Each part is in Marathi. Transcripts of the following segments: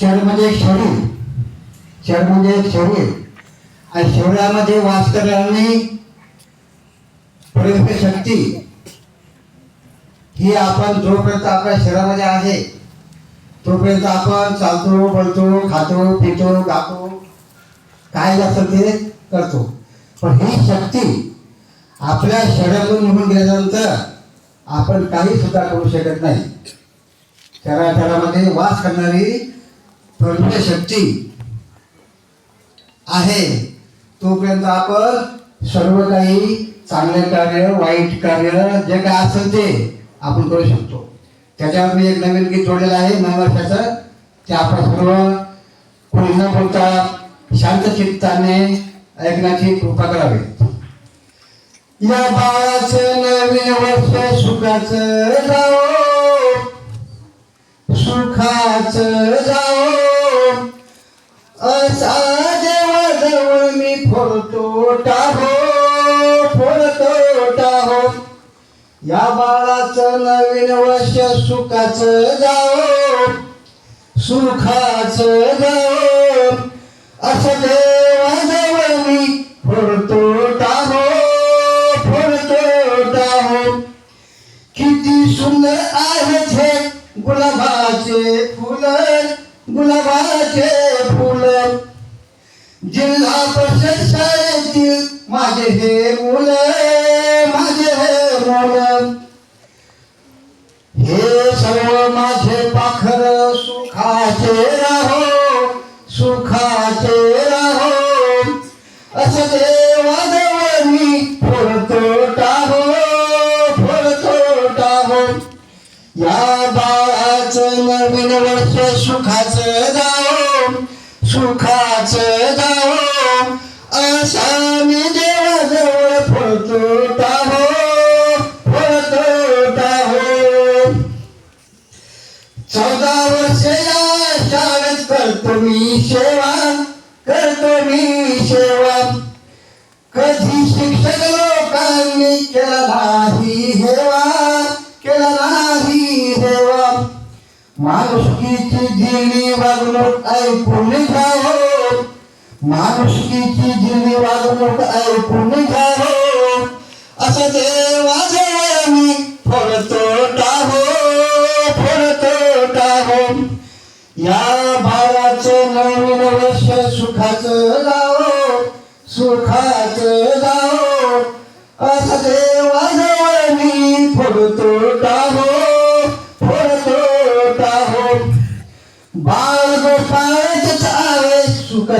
शरीर म्हणजे शरीर शरीर म्हणजे शरीर आणि शरीरामध्ये वास करणारी प्रयुक्त शक्ती ही आपण जोपर्यंत आपल्या शरीरामध्ये आहे तोपर्यंत आपण चालतो बोलतो खातो पितो गातो काय असेल ते करतो. पण ही शक्ती आपल्या शरीरातून निघून गेल्यानंतर आपण काही सुद्धा करू शकत नाही. शरा शरीरामध्ये वास करणारी शक्ती आहे. तोपर्यंत आपण सर्व काही चांगले कार्य वाईट कार्य जे काय असेल ते आपण करू शकतो. त्याच्यावर मी एक नवीन गीत जोडलेलं आहे नऊ वर्षाचं ते आपण सर्व कोणी न बोलता शांत चित्ताने ऐकण्याची कृपा करावी. या बाळाचं नवीन वर्ष सुखाचं जाओ सुखाचं जाओ तोटा हो फोड तोटा हो. या बाळाचं नवीन वर्ष सुखाचं जाओ सुखाचं जाओ असं देवाजवळ मी फोडतो टाहो फोडतो टाहो किती सुंदर आहेत हे गुलाबाचे फुल गुलाबाचे फुल. जिल्हा परिषद शाळेतील माझे हे मुल माझे हे मुल. हे सर्व माझे पाखर सुखाचे राहो सुखाचे राहो. असं देवाजवळ मी फोडतो टाहो फोडतो टाहो. या बाळाचं नवीन वर्ष सुखाचं जाओ सुखाचं जाओ असा मी देवाजवळ फोडतो टाहो चौदा या शाळेत करतो मी सेवा करतो मी सेवा. कधी शिक्षक लोकांनी केला नाही हेवा केला नाही हेवा. माणुसकीची दिली वागणूक ऐकून घ्यावं माणुसकीची दिली वागणूक ऐकून घ्यावं असं देवाजवळ मी फोडतो टाहो फोडतो टाहो या बाळाचं नवीन वर्ष सुखाचं जाओ सुखाचं जाओ असं देवाजवळ मी फोडतो टाहो फोडतो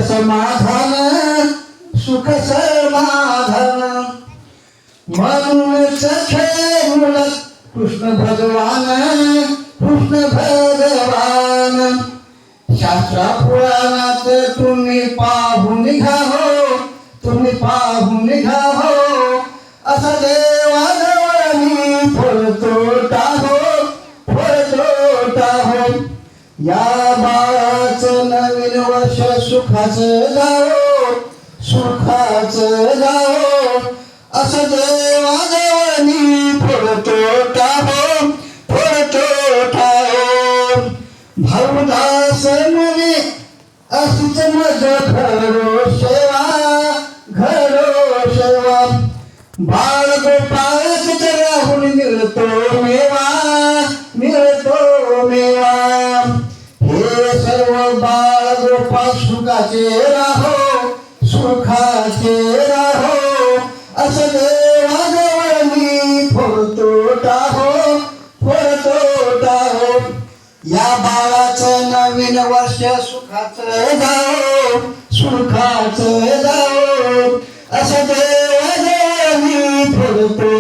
समाधान सुख समाधान. म्हणूनच खेळून कृष्ण भगवान कृष्ण भगवान. शास्त्रा पुराणात तुम्ही पाहून घ्या हो तुम्ही पाहून घ्या हो. सुखाचं जाओ सुखाचं जाओ असं देवा मी फोडतो टाहो फोडतो टाहो. भाऊदास मुनी अशीच मज घरो सेवा घरो सेवा. बाळ गोपाळ राहून मिळतो मेवा मिळतो मेवा. हे सर्व बाळ गोपाळ सुखाचे राहो सुखाचे राहो. असं देवाजवळ मी फोडतो टाहो फोडतो टाहो या बाळाचं नवीन वर्ष सुखाचं जाओ सुखाचं जाओ असं देवाजवळ मी फोडतो